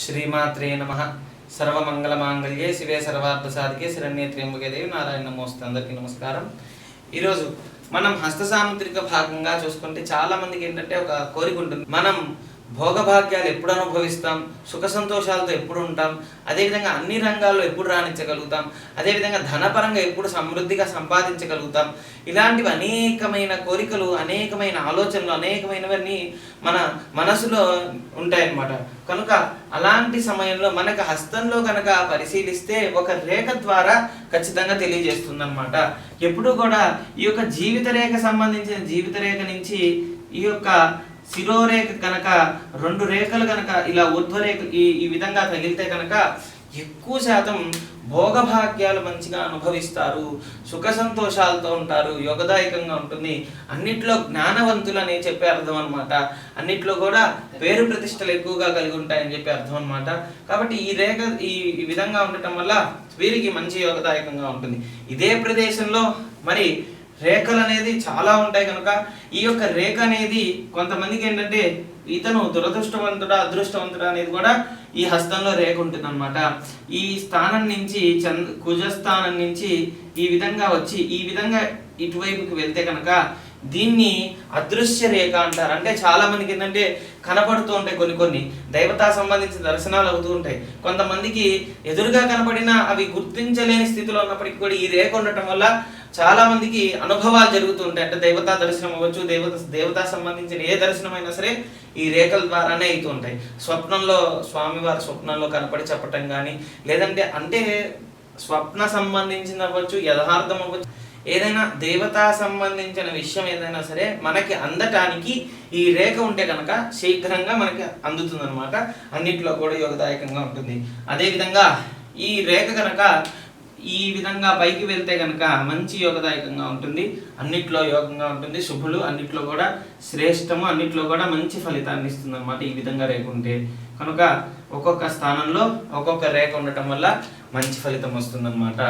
శ్రీమాత్రే నమ. సర్వమంగళమాంగళ్యే శివే సర్వార్థ సాధికే శరణ్యే దేవి నారాయణ నమోస్తే. అందరికీ నమస్కారం. ఈరోజు మనం హస్త సాముద్రిక భాగంగా చూసుకుంటే చాలా మందికి ఏంటంటే ఒక కోరిక ఉంటుంది. మనం భోగభాగ్యాలు ఎప్పుడు అనుభవిస్తాం సుఖ సంతోషాలతో ఎప్పుడు ఉంటాం అదేవిధంగా అన్ని రంగాల్లో ఎప్పుడు రాణించగలుగుతాం అదేవిధంగా ధనపరంగా ఎప్పుడు సమృద్ధిగా సంపాదించగలుగుతాం. ఇలాంటివి అనేకమైన కోరికలు అనేకమైన ఆలోచనలు అనేకమైనవన్నీ మన మనసులో ఉంటాయన్నమాట. కనుక అలాంటి సమయంలో మనకు హస్తంలో కనుక పరిశీలిస్తే ఒక రేఖ ద్వారా ఖచ్చితంగా తెలియజేస్తుంది అనమాట ఎప్పుడు కూడా ఈ యొక్క జీవిత రేఖ సంబంధించిన జీవిత రేఖ నుంచి ఈ యొక్క శిరోరేఖ కనుక రెండు రేఖలు కనుక ఇలా ఊర్ధ్వరేఖ ఈ ఈ విధంగా తగిలితే కనుక ఎక్కువ శాతం భోగభాగ్యాలు మంచిగా అనుభవిస్తారు సుఖ సంతోషాలతో ఉంటారు యోగదాయకంగా ఉంటుంది. అన్నిట్లో జ్ఞానవంతులు అని చెప్పే అర్థం అనమాట అన్నిట్లో కూడా పేరు ప్రతిష్టలు ఎక్కువగా కలిగి ఉంటాయని చెప్పి అర్థం అనమాట కాబట్టి ఈ రేఖ ఈ ఈ విధంగా ఉండటం వల్ల వీరికి మంచి యోగదాయకంగా ఉంటుంది. ఇదే ప్రదేశంలో మరి రేఖలు అనేది చాలా ఉంటాయి కనుక ఈ యొక్క రేఖ అనేది కొంతమందికి ఏంటంటే ఇతను దురదృష్టవంతుడా అదృష్టవంతుడా అనేది కూడా ఈ హస్తంలో రేఖ ఉంటుందన్నమాట. ఈ స్థానం నుంచి చంద్ కుజస్థానం నుంచి ఈ విధంగా వచ్చి ఈ విధంగా ఇటువైపుకి వెళ్తే కనుక దీన్ని అదృశ్య రేఖ అంటారు. అంటే చాలా మందికి ఏంటంటే కనపడుతూ ఉంటాయి కొన్ని కొన్ని. దైవతా సంబంధించిన దర్శనాలు అవుతూ ఉంటాయి. కొంతమందికి ఎదురుగా కనపడినా అవి గుర్తించలేని స్థితిలో ఉన్నప్పటికీ కూడా ఈ రేఖ ఉండటం వల్ల చాలా మందికి అనుభవాలు జరుగుతూ ఉంటాయి. అంటే దేవతా దర్శనం అవ్వచ్చు దేవత దేవతా సంబంధించిన ఏ దర్శనం అయినా సరే ఈ రేఖల ద్వారానే అవుతూ ఉంటాయి. స్వప్నంలో స్వామివారి స్వప్నంలో కనపడి చెప్పటం కానీ లేదంటే అంటే స్వప్న సంబంధించిన అవ్వచ్చు యథార్థం అవ్వచ్చు. ఏదైనా దేవతా సంబంధించిన విషయం ఏదైనా సరే మనకి అందటానికి ఈ రేఖ ఉంటే కనుక శీఘ్రంగా మనకి అందుతుంది అనమాట అన్నిట్లో కూడా యోగదాయకంగా ఉంటుంది. అదేవిధంగా ఈ రేఖ కనుక ఈ విధంగా పైకి వెళ్తే కనుక మంచి యోగదాయకంగా ఉంటుంది. అన్నిట్లో యోగంగా ఉంటుంది. శుభులు అన్నిట్లో కూడా శ్రేష్టము అన్నిట్లో కూడా మంచి ఫలితాన్ని ఇస్తుంది అనమాట ఈ విధంగా రేఖ ఉంటే. కనుక ఒక్కొక్క స్థానంలో ఒక్కొక్క రేఖ ఉండటం వల్ల మంచి ఫలితం వస్తుందన్నమాట.